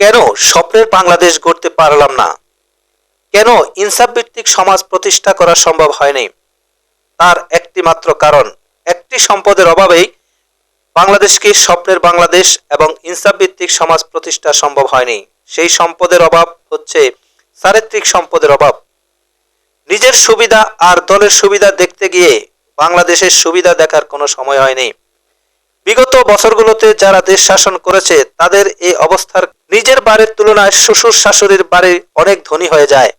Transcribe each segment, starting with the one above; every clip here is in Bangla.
কেন স্বপ্নের বাংলাদেশ গড়তে পারলাম না? কেন ইনসাফ ভিত্তিক সমাজ প্রতিষ্ঠা করা সম্ভব হয়নি? তার একটি মাত্র কারণ, একটি সম্পদের অভাবেই বাংলাদেশকে স্বপ্নের বাংলাদেশ এবং ইনসাফ ভিত্তিক সমাজ প্রতিষ্ঠা সম্ভব হয়নি। সেই সম্পদের অভাব হচ্ছে চারিত্রিক সম্পদের অভাব। নিজের সুবিধা আর দলের সুবিধা দেখতে গিয়ে বাংলাদেশের সুবিধা দেখার কোনো সময় হয়নি। বিগত বছরগুলোতে যারা দেশ শাসন করেছে, তাদের এই অবস্থার নিজের বাড়ির তুলনায় শ্বশুর শাশুড়ির বাড়ি অনেক ধনী হয়ে যায়।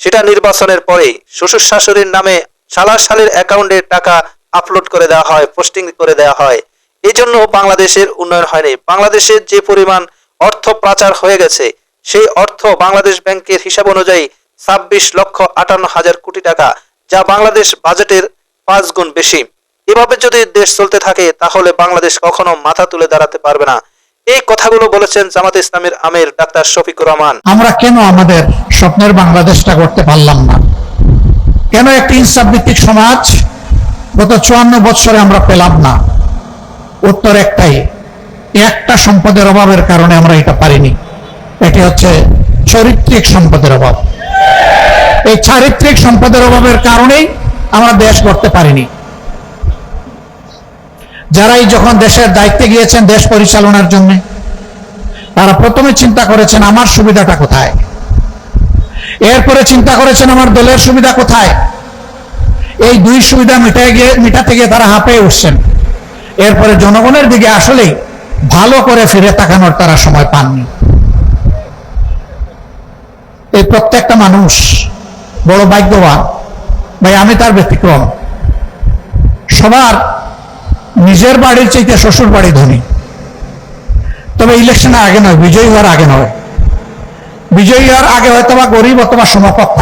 সেটা নির্বাচনের পরে শ্বশুর শাশুড়ির নামে শালা সালের অ্যাকাউন্টে টাকা আপলোড করে দেওয়া হয়, পোস্টিং করে দেওয়া হয়। এই জন্য বাংলাদেশের উন্নয়ন হয়নি। বাংলাদেশের যে পরিমাণ অর্থ পাচার হয়ে গেছে, সেই অর্থ বাংলাদেশ ব্যাংকের হিসাব অনুযায়ী ছাব্বিশ লক্ষ আটান্ন হাজার কোটি টাকা, যা বাংলাদেশ বাজেটের পাঁচ গুণ বেশি। এভাবে যদি দেশ চলতে থাকে, তাহলে বাংলাদেশ কখনো মাথা তুলে দাঁড়াতে পারবে না। এই কথাগুলো বলেছেন জামাত ইসলামের আমির ডাক্তার শফিকুর রহমান। আমরা কেন আমাদের স্বপ্নের বাংলাদেশটা করতে পারলাম না? কেন একটি ইনসাফ ভিত্তিক সমাজ গত চুয়ান্ন বৎসরে আমরা পেলাম না? উত্তর একটাই, একটা সম্পদের অভাবের কারণে আমরা এটা পারিনি। এটি হচ্ছে চরিত্রিক সম্পদের অভাব। এই চারিত্রিক সম্পদের অভাবের কারণেই আমরা দেশ করতে পারিনি। যারাই যখন দেশের দায়িত্বে গিয়েছেন দেশ পরিচালনার জন্য, তারা প্রথমে চিন্তা করেছেন, আমার সুবিধাটা কোথায়? এরপরে চিন্তা করেছেন, আমার দলের সুবিধা কোথায়? এই দুই সুবিধা মিটাই গিয়ে, মিটাতে গিয়ে তারা হাঁপিয়ে উঠছেন। এরপরে জনগণের দিকে আসলেই ভালো করে ফিরে তাকানোর তারা সময় পাননি। এই প্রত্যেকটা মানুষ বড় ভাগ্যবান। ভাই, আমি তার ব্যতিক্রম। সবার নিজের বাড়ির চাইতে শ্বশুর বাড়ি ধনী। তবে ইলেকশনের আগে নয়, বিজয়ী হওয়ার আগে নয়। বিজয়ী হওয়ার আগে হয়তো বা গরিব অথবা সমকক্ষ।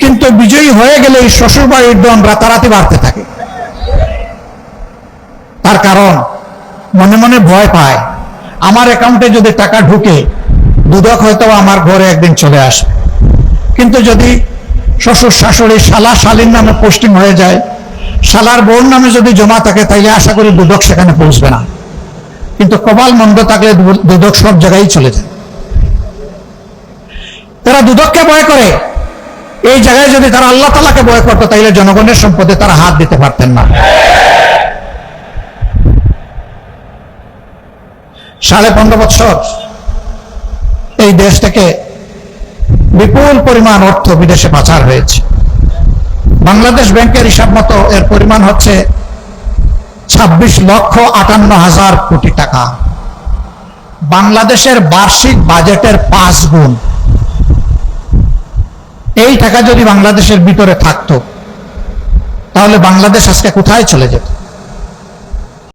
কিন্তু বিজয়ী হয়ে গেলে এই শ্বশুর বাড়ির দন রাতারাতি বাড়তে থাকে। তার কারণ, মনে মনে ভয় পায়, আমার অ্যাকাউন্টে যদি টাকা ঢুকে, দুদক হয়তো আমার ঘরে একদিন চলে আসবে। কিন্তু যদি শ্বশুর শাশুড়ি শালা শালীর নামে পোস্টিং হয়ে যায় শালার বোন নামে যদি জমা থাকে, তাইলে আশা করি দুদক সেখানে পৌঁছবে না। কিন্তু কপাল মন্দ থাকলে দুদক সব জায়গায় চলে যায়। তারা দুদককে ভয় করে। এই জায়গায় যদি তারা আল্লাহ তালাকে ভয় করতো, তাইলে জনগণের সম্পদে তারা হাত দিতে পারতেন না। সাড়ে পনেরো বছর এই দেশ থেকে বিপুল পরিমাণ অর্থ বিদেশে পাচার হয়েছে। বাংলাদেশ ব্যাংকের হিসাব মতো এর পরিমাণ হচ্ছে ছাব্বিশ লক্ষ আটান্ন হাজার কোটি টাকা। বাংলাদেশের বার্ষিক বাজেটের পাঁচ গুণ। এই টাকা যদি বাংলাদেশের ভিতরে থাকতো, তাহলে বাংলাদেশ আজকে কোথায় চলে যেত?